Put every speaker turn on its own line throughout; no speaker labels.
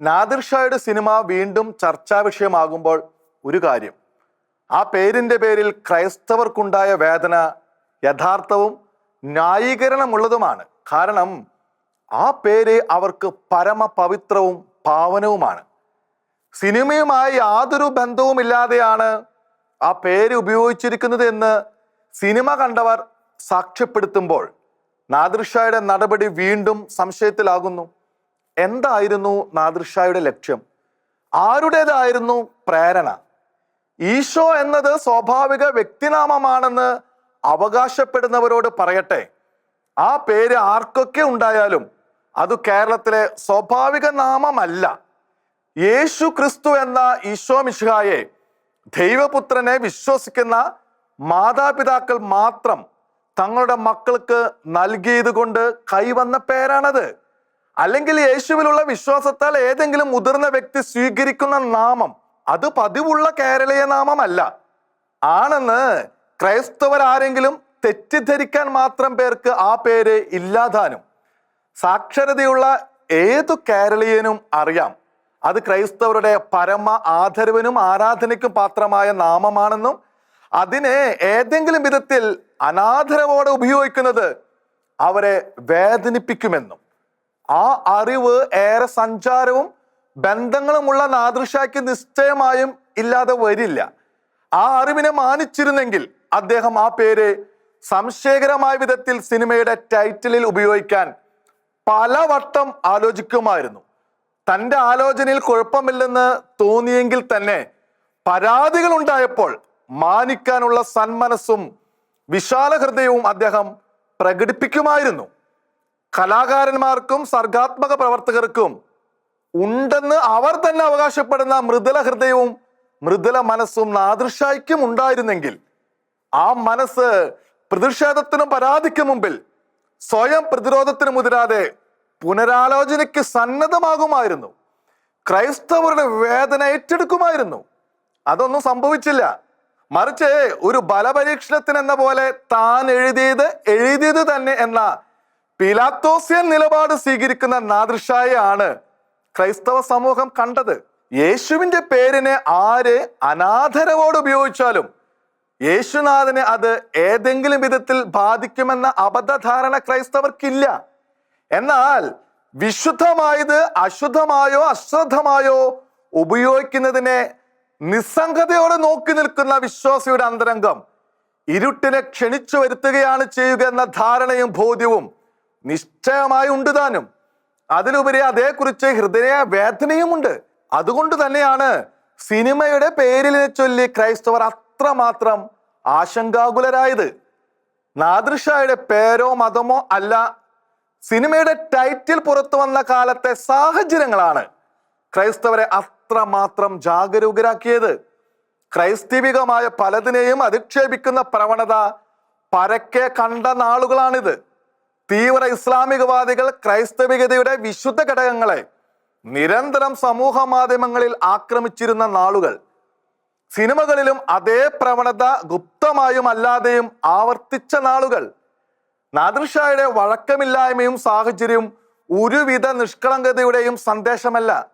Nadir ഷായുടെ cinema വീണ്ടും ചർച്ചാ വിഷയമാകുമ്പോൾ ഒരു കാര്യം. ആ പേരിന്റെ പേരിൽ ക്രൈസ്തവർക്കുണ്ടായ വേദന യഥാർത്ഥവും ന്യായീകരണമുള്ളതുമാണ്. കാരണം ആ പേര് അവർക്ക് പരമപവിത്രവും പാവനവുമാണ്. സിനിമയുമായി യാതൊരു ബന്ധവുമില്ലാതെയാണ് ആ പേര് ഉപയോഗിച്ചിരിക്കുന്നത് എന്ന് സിനിമ കണ്ടവർ സാക്ഷ്യപ്പെടുത്തുമ്പോൾ നാദിർഷായുടെ നടപടി വീണ്ടും സംശയത്തിലാകുന്നു. എന്തായിരുന്നു നാദിർഷായുടെ ലക്ഷ്യം? ആരുടേതായിരുന്നു പ്രേരണ? ഈശോ എന്നത് സ്വാഭാവിക വ്യക്തിനാമമാണെന്ന് അവകാശപ്പെടുന്നവരോട് പറയട്ടെ. ആ പേര് ആർക്കൊക്കെ ഉണ്ടായാലും അത് കേരളത്തിലെ സ്വാഭാവിക നാമമല്ല. യേശു ക്രിസ്തു എന്ന ഈശോ മിശിഹായെ ദൈവപുത്രനെ വിശ്വസിക്കുന്ന മാതാപിതാക്കൾ മാത്രം തങ്ങളുടെ മക്കൾക്ക് നൽകിയത് കൊണ്ട് കൈവന്ന പേരാണത്. അല്ലെങ്കിൽ യേശുവിലുള്ള വിശ്വാസത്താൽ ഏതെങ്കിലും മുതിർന്ന വ്യക്തി സ്വീകരിക്കുന്ന നാമം അത് പതിവുള്ള കേരളീയ നാമമല്ല. ആണെന്ന് ക്രൈസ്തവർ ആരെങ്കിലും തെറ്റിദ്ധരിക്കാൻ മാത്രം പേർക്ക് ആ പേര് ഇല്ലാതാനും. സാക്ഷരതയുള്ള ഏതു കേരളീയനും അറിയാം. അത് ക്രൈസ്തവരുടെ പരമ ആദരവിനും ആരാധനയ്ക്കും പാത്രമായ നാമമാണെന്നും അതിനെ ഏതെങ്കിലും വിധത്തിൽ അനാദരവോടെ ഉപയോഗിക്കുന്നത് അവരെ വേദനിപ്പിക്കുമെന്നും. ആ അറിവ് ഏറെ സഞ്ചാരവും ബന്ധങ്ങളുമുള്ള നാദൃശാക്ക് നിശ്ചയമായും ഇല്ലാതെ വരില്ല. ആ അറിവിനെ മാനിച്ചിരുന്നെങ്കിൽ അദ്ദേഹം ആ പേര് സംശയകരമായ വിധത്തിൽ സിനിമയുടെ ടൈറ്റിലിൽ ഉപയോഗിക്കാൻ പലവട്ടം ആലോചിക്കുമായിരുന്നു. തന്റെ ആലോചനയിൽ കുഴപ്പമില്ലെന്ന് തോന്നിയെങ്കിൽ തന്നെ പരാതികൾ ഉണ്ടായപ്പോൾ മാനിക്കാനുള്ള സന്മനസ്സും വിശാല ഹൃദയവും അദ്ദേഹം പ്രകടിപ്പിക്കുമായിരുന്നു. കലാകാരന്മാർക്കും സർഗാത്മക പ്രവർത്തകർക്കും ഉണ്ടെന്ന് അവർ തന്നെ അവകാശപ്പെടുന്ന മൃദുല ഹൃദയവും മൃദുല മനസ്സും നാദൃശായിക്കും ഉണ്ടായിരുന്നെങ്കിൽ ആ മനസ്സ് പ്രതിഷേധത്തിനും പരാതിക്കും മുമ്പിൽ സ്വയം പ്രതിരോധത്തിന് മുതിരാതെ പുനരാലോചനയ്ക്ക് സന്നദ്ധമാകുമായിരുന്നു. ക്രൈസ്തവരുടെ വേദന ഏറ്റെടുക്കുമായിരുന്നു. അതൊന്നും സംഭവിച്ചില്ല. മറിച്ച് ഒരു ബലപരീക്ഷണത്തിന് എന്ന പോലെ താൻ എഴുതിയത് എഴുതിയത് തന്നെ എന്ന പിലാത്തോസ്യൻ നിലപാട് സ്വീകരിക്കുന്ന നാദൃശായാണ് ക്രൈസ്തവ സമൂഹം കണ്ടത്. യേശുവിന്റെ പേരിനെ ആര് അനാദരവോട് ഉപയോഗിച്ചാലും യേശുനാഥനെ അത് ഏതെങ്കിലും വിധത്തിൽ ബാധിക്കുമെന്ന അബദ്ധധാരണ ക്രൈസ്തവർക്കില്ല. എന്നാൽ വിശുദ്ധമായത് അശുദ്ധമായോ അശ്രദ്ധമായോ ഉപയോഗിക്കുന്നതിനെ നിസ്സംഗതയോടെ നോക്കി നിൽക്കുന്ന വിശ്വാസിയുടെ അന്തരംഗം ഇരുട്ടിനെ ക്ഷണിച്ചു വരുത്തുകയാണ് ചെയ്യുക എന്ന ധാരണയും ബോധ്യവും നിശ്ചയമായി ഉണ്ട് താനും. അതിലുപരി അതേക്കുറിച്ച് ഹൃദയ വേദനയുമുണ്ട്. അതുകൊണ്ട് തന്നെയാണ് സിനിമയുടെ പേരിനെ ചൊല്ലി ക്രൈസ്തവർ അത്രമാത്രം ആശങ്കാകുലരായത്. നാദൃഷായുടെ പേരോ മതമോ അല്ല സിനിമയുടെ ടൈറ്റിൽ പുറത്തു വന്ന കാലത്തെ സാഹചര്യങ്ങളാണ് ക്രൈസ്തവരെ അത്രമാത്രം ജാഗരൂകരാക്കിയത്. ക്രൈസ്തവികമായ പലതിനെയും അധിക്ഷേപിക്കുന്ന പ്രവണത പരക്കെ കണ്ട നാളുകളാണിത്. തീവ്ര ഇസ്ലാമികവാദികൾ ക്രൈസ്തവികതയുടെ വിശുദ്ധ ഘടകങ്ങളെ നിരന്തരം സമൂഹ മാധ്യമങ്ങളിൽ ആക്രമിച്ചിരുന്ന നാളുകൾ. സിനിമകളിലും അതേ പ്രവണത ഗുപ്തമായും അല്ലാതെയും ആവർത്തിച്ച നാളുകൾ. നാദൃഷായുടെ വഴക്കമില്ലായ്മയും സാഹചര്യവും ഒരുവിധ നിഷ്കളങ്കതയുടെയും സന്ദേശമല്ല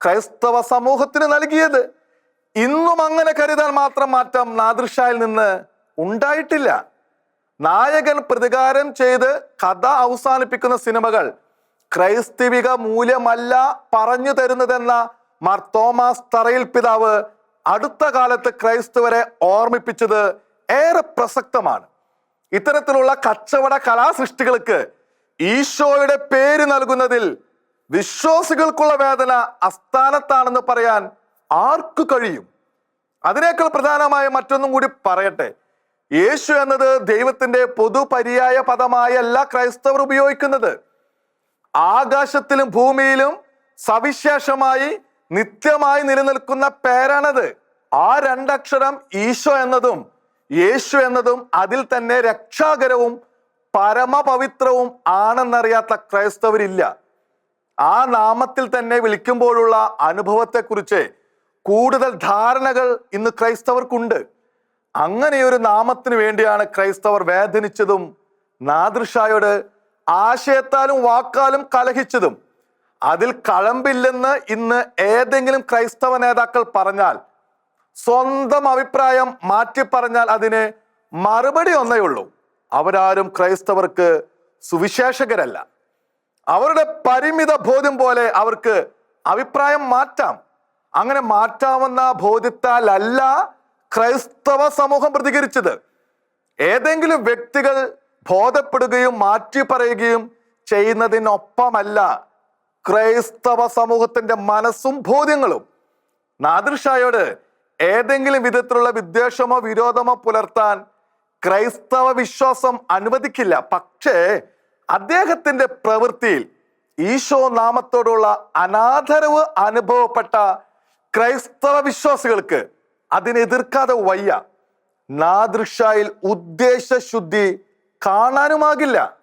ക്രൈസ്തവ സമൂഹത്തിന് നൽകിയത്. ഇന്നും അങ്ങനെ കരുതാൻ മാത്രം മാറ്റം നാദൃഷായിൽ നിന്ന് ഉണ്ടായിട്ടില്ല. നായകൻ പ്രതികാരം ചെയ്ത് കഥ അവസാനിപ്പിക്കുന്ന സിനിമകൾ ക്രൈസ്തവിക മൂല്യമല്ല പറഞ്ഞു തരുന്നതെന്ന മാർ തോമസ് തറയിൽ പിതാവ് അടുത്ത കാലത്ത് ക്രൈസ്തവരെ ഓർമ്മിപ്പിച്ചത് ഏറെ പ്രസക്തമാണ്. ഇത്തരത്തിലുള്ള കച്ചവട കലാസൃഷ്ടികൾക്ക് ഈശോയുടെ പേര് നൽകുന്നതിൽ വിശ്വാസികൾക്കുള്ള വേദന അസ്ഥാനത്താണെന്ന് പറയാൻ ആർക്കു കഴിയും? അതിനേക്കാൾ പ്രധാനമായ മറ്റൊന്നും കൂടി പറയട്ടെ. യേശു എന്നത് ദൈവത്തിന്റെ പൊതുപര്യായ പദമായല്ല ക്രൈസ്തവർ ഉപയോഗിക്കുന്നത്. ആകാശത്തിലും ഭൂമിയിലും സവിശേഷമായി നിത്യമായി നിലനിൽക്കുന്ന പേരാണത്. ആ രണ്ടക്ഷരം ഈശോ എന്നതും യേശു എന്നതും അതിൽ തന്നെ രക്ഷാകരവും പരമപവിത്രവും ആണെന്നറിയാത്ത ക്രൈസ്തവരില്ല. ആ നാമത്തിൽ തന്നെ വിളിക്കുമ്പോഴുള്ള അനുഭവത്തെക്കുറിച്ച് കൂടുതൽ ധാരണകൾ ഇന്ന് ക്രൈസ്തവർക്കുണ്ട്. അങ്ങനെയൊരു നാമത്തിന് വേണ്ടിയാണ് ക്രൈസ്തവർ വേദനിച്ചതും നാദൃഷായോട് ആശയത്താലും വാക്കാലും കലഹിച്ചതും. അതിൽ കളമ്പില്ലെന്ന് ഇന്ന് ഏതെങ്കിലും ക്രൈസ്തവ നേതാക്കൾ പറഞ്ഞാൽ സ്വന്തം അഭിപ്രായം മാറ്റി പറഞ്ഞാൽ അതിന് മറുപടി ഒന്നേ ഉള്ളൂ. അവരാരും ക്രൈസ്തവർക്ക് സുവിശേഷകരല്ല. അവരുടെ പരിമിത ബോധ്യം പോലെ അവർക്ക് അഭിപ്രായം മാറ്റാം. അങ്ങനെ മാറ്റാവുന്ന ബോധ്യത്താലല്ല ക്രൈസ്തവ സമൂഹം പ്രതികരിച്ചത്. ഏതെങ്കിലും വ്യക്തികൾ ബോധപ്പെടുകയും മാറ്റി പറയുകയും ചെയ്യുന്നതിനൊപ്പമല്ല ക്രൈസ്തവ സമൂഹത്തിന്റെ മനസ്സും ബോധ്യങ്ങളും. നാദൃഷായോട് ഏതെങ്കിലും വിധത്തിലുള്ള വിദ്വേഷമോ വിരോധമോ പുലർത്താൻ ക്രൈസ്തവ വിശ്വാസം അനുവദിക്കില്ല. പക്ഷേ അദ്ദേഹത്തിന്റെ പ്രവൃത്തിയിൽ ഈശോ നാമത്തോടുള്ള അനാദരവ് അനുഭവപ്പെട്ട ക്രൈസ്തവ വിശ്വാസികൾക്ക് അതിനെതിർക്കാതെ വയ്യ. നാദൃക്ഷയിൽ ഉദ്ദേശശുദ്ധി കാണാനുമാകില്ല.